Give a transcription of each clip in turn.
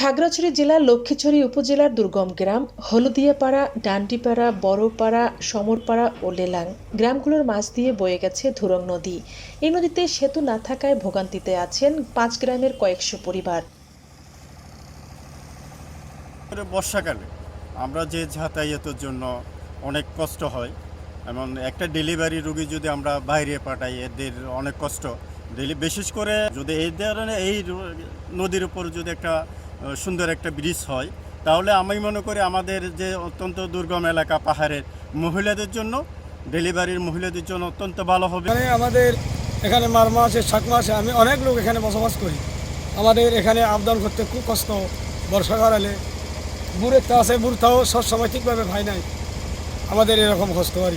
খাগড়াছড়ি জেলার লক্ষ্মীছড়ি উপজেলার দুর্গম গ্রাম, হলদিয়াপাড়া, ডান্ডিপাড়া, বড়পাড়া, সমরপাড়া ও লেলাং গ্রামগুলোর মাঝ দিয়ে বয়ে গেছে ধুরং নদী। এই নদীতে সেতু না থাকায় ভোগান্তিতে আছেন পাঁচ গ্রামের কয়েকশো পরিবার। বর্ষাকালে আমরা যে যাতায়াতের জন্য অনেক কষ্ট হয় এমন একটা ডেলিভারি রুগী যদি আমরা বাইরে পাঠাই, এদের অনেক কষ্ট। ডেলি বিশেষ করে যদি এই ধরনের এই নদীর উপর যদি একটা সুন্দর একটা ব্রিজ হয়। তাহলে আমি মনে করি আমাদের যে অত্যন্ত দুর্গম এলাকা পাহাড়ের মহিলাদের জন্য ডেলিভারির মহিলাদের জন্য অত্যন্ত ভালো হবে। আমাদের এখানে মারমা আছে ছাকমা আছে আমি অনেক লোক এখানে বসবাস করি। আমাদের এখানে আপদান করতে খুব কষ্ট বর্ষাকাল এলে বুড়েরটা আছে বুড়তাও সব সময় ঠিকভাবে ভাই নাই। আমাদের এরকম কষ্ট আর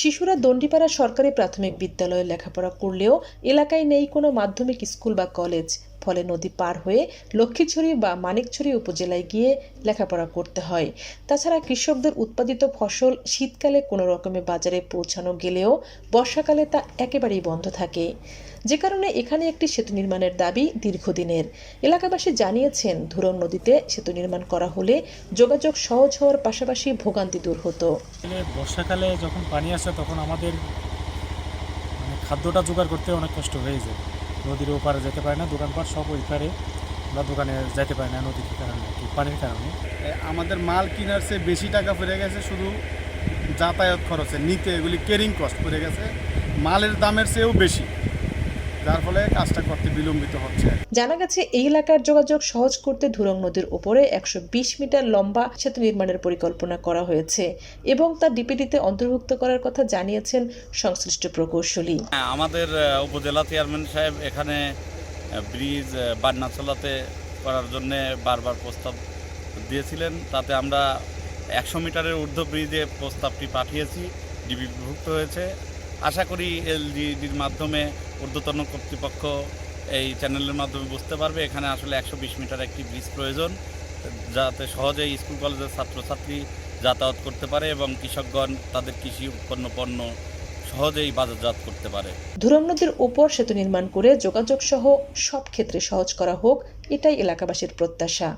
শিশুরা দণ্ডিপাড়া সরকারি প্রাথমিক বিদ্যালয়ে লেখাপড়া করলেও এলাকায় নেই কোনো মাধ্যমিক স্কুল বা কলেজ। ফলে নদী পার হয়ে লক্ষ্মীছড়ি বা মানিকছড়ি উপজেলায় গিয়ে লেখাপড়া করতে হয়। তাছাড়া কৃষকদের উৎপাদিত ফসল শীতকালে কোনো রকমে বাজারে পৌঁছানো গেলেও বর্ষাকালে তা একেবারেই বন্ধ থাকে। যে কারণে এখানে একটি সেতু নির্মাণের দাবি দীর্ঘদিনের। এলাকাবাসী জানিয়েছেন ধুরন নদীতে সেতু নির্মাণ করা হলে যোগাযোগ সহজ হওয়ার পাশাপাশি ভোগান্তি দূর হতো। বর্ষাকালে যখন পানি আসে, তখন আমাদের মানে খাদ্যটা জোগাড় করতে অনেক কষ্ট হয়ে যায়। নদীর ওপারে যেতে পারে না, দোকানপাট সব ওই বা দোকানে যেতে পারে না নদীর কারণে, কি পানির কারণে। আমাদের মাল কেনার চেয়ে বেশি টাকা পড়ে গেছে শুধু যাতায়াত খরচে, নিতে এগুলি কেরিং কস্ট পড়ে গেছে, মালের দামের চেয়েও বেশি। যার ফলে কাজটা করতে বিলম্বিত হচ্ছে। জানা গেছে এই এলাকার যোগাযোগ সহজ করতে ধুরং নদীর উপরে একশো বিশ মিটার লম্বা সেতু নির্মাণের পরিকল্পনা করা হয়েছে এবং তা ডিপিডিতে অন্তর্ভুক্ত করার কথা জানিয়েছেন সংশ্লিষ্ট প্রকৌশলী। হ্যাঁ আমাদের উপজেলা চেয়ারম্যান সাহেব এখানে ব্রিজ আহ, বাডনাচলাতে করার জন্যে বারবার প্রস্তাব দিয়েছিলেন। তাতে আমরা একশো মিটারের ঊর্ধ্ব ব্রিজে প্রস্তাবটি পাঠিয়েছি ডিবিভুক্ত হয়েছে। আশা করি এলজিডির মাধ্যমে ঊর্ধ্বতন কর্তৃপক্ষ এই চ্যানেলের মাধ্যমে বুঝতে পারবে। এখানে আসলে একশো বিশ মিটার একটি ব্রিজ প্রয়োজন, যাতে সহজেই স্কুল কলেজের ছাত্রছাত্রী যাতায়াত করতে পারে এবং কৃষকগণ তাদের কৃষি উৎপন্ন পণ্য সহজেই বাজারজাত করতে পারে। ধুরং নদীর উপর সেতু নির্মাণ করে যোগাযোগ সহ সব ক্ষেত্রে সহজ করা হোক, এটাই এলাকাবাসীর প্রত্যাশা।